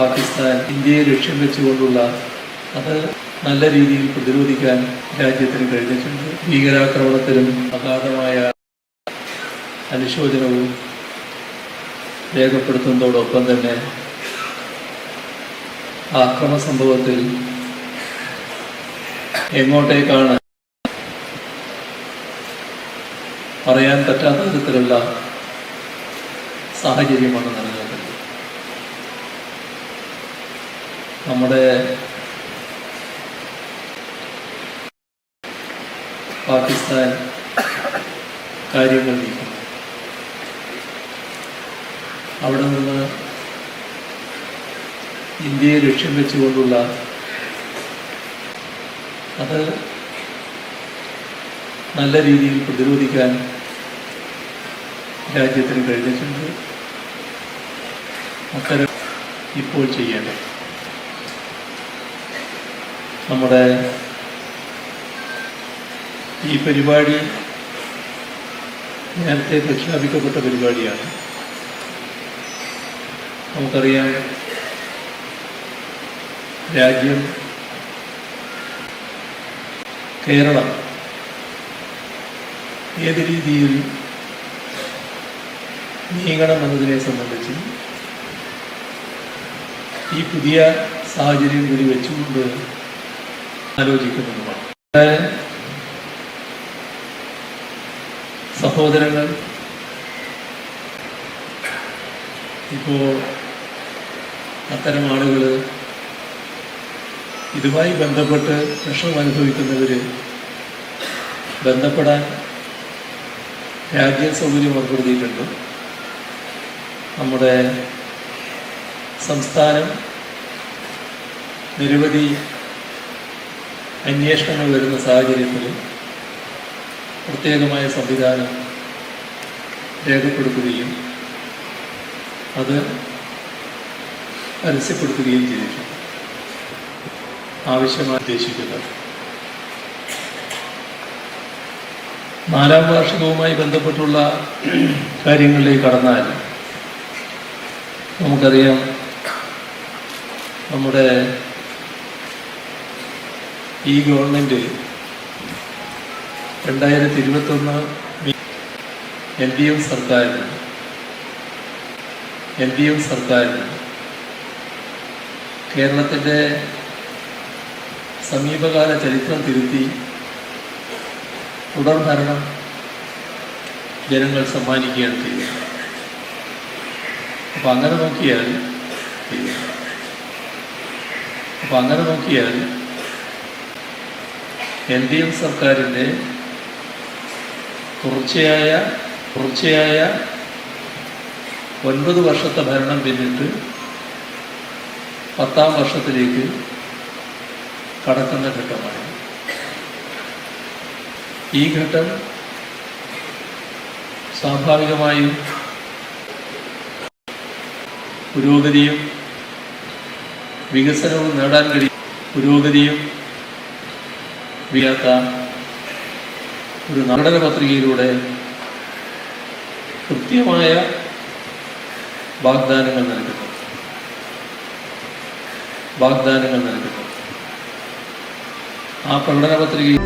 പാകിസ്ഥാൻ ഇന്ത്യയെ ലക്ഷ്യം വെച്ചുകൊണ്ടുള്ള അത് നല്ല രീതിയിൽ പ്രതിരോധിക്കാൻ രാജ്യത്തിന് കഴിഞ്ഞിട്ടുണ്ട്. ഭീകരാക്രമണത്തിനും അഗാധമായ അനുശോചനവും രേഖപ്പെടുത്തുന്നതോടൊപ്പം തന്നെ ആക്രമ സംഭവത്തിൽ എങ്ങോട്ടേക്കാണ് പറയാൻ പറ്റാത്ത വിധത്തിലുള്ള സാഹചര്യമാണ് നിലനിൽക്കുന്നത്. നമ്മുടെ പാകിസ്ഥാൻ കാര്യങ്ങൾ അവിടെ നിന്ന് ഇന്ത്യയെ ലക്ഷ്യം വെച്ചുകൊണ്ടുള്ള അത് നല്ല രീതിയിൽ പ്രതിരോധിക്കാൻ രാജ്യത്തിന് കഴിഞ്ഞിട്ടുണ്ട്. അത്തരം ഇപ്പോൾ ചെയ്യേണ്ടത്. നമ്മുടെ ഈ പരിപാടി നേരത്തെ പ്രഖ്യാപിക്കപ്പെട്ട പരിപാടിയാണ്. നമുക്കറിയാം രാജ്യം കേരളം ഏത് രീതിയിൽ നീങ്ങണം എന്നതിനെ സംബന്ധിച്ച് ഈ പുതിയ സാഹചര്യം കൂടി വെച്ചുകൊണ്ട് ആലോചിക്കുന്നതുമാണ് സഹോദരങ്ങൾ ഇപ്പോൾ അത്തരം ആളുകൾ ഇതുമായി ബന്ധപ്പെട്ട് വിഷമം അനുഭവിക്കുന്നവർ ബന്ധപ്പെടാൻ രാജ്യം സൗകര്യം ഏർപ്പെടുത്തിയിട്ടുണ്ട്. നമ്മുടെ സംസ്ഥാനം നിരവധി അന്വേഷണങ്ങൾ വരുന്ന സാഹചര്യത്തിൽ പ്രത്യേകമായ സംവിധാനം രേഖപ്പെടുത്തുകയും അത് പരസ്യപ്പെടുത്തുകയും ചെയ്തിട്ടുണ്ട്. ആവശ്യമായി ഉദ്ദേശിക്കുന്നത്. നാലാം വാർഷികവുമായി ബന്ധപ്പെട്ടുള്ള കാര്യങ്ങളിലേക്ക് കടന്നാൽ നമുക്കറിയാം നമ്മുടെ ഈ ഗവൺമെന്റ് രണ്ടായിരത്തി ഇരുപത്തൊന്ന് എൻ ഡി എഫ് സർക്കാരിന് എൻ ഡി എഫ് സർക്കാരിന് കേരളത്തിന്റെ സമീപകാല ചരിത്രം തിരുത്തി തുടർഭരണം ജനങ്ങൾ സമ്മാനിക്കുകയാണ് ചെയ്യുന്നത് അപ്പം അങ്ങനെ നോക്കിയാൽ അപ്പം അങ്ങനെ നോക്കിയാൽ എൻ ഡി എഫ് സർക്കാരിന്റെ തുടർച്ചയായ തുടർച്ചയായ ഒൻപത് വർഷത്തെ ഭരണം പിന്നിട്ട് പത്താം വർഷത്തിലേക്ക് കടക്കുന്ന ഘട്ടമാണ്. ഈ ഘട്ടം സ്വാഭാവികമായും പുരോഗതിയും വികസനവും നേടാൻ കഴിയും. പുരോഗതിയും വീഴാത്ത ഒരു നടന പത്രികയിലൂടെ കൃത്യമായ വാഗ്ദാനങ്ങൾ നൽകുന്നു. വാഗ്ദാനങ്ങൾ നൽകുന്നു. ആ പ്രകടന പത്രികയിൽ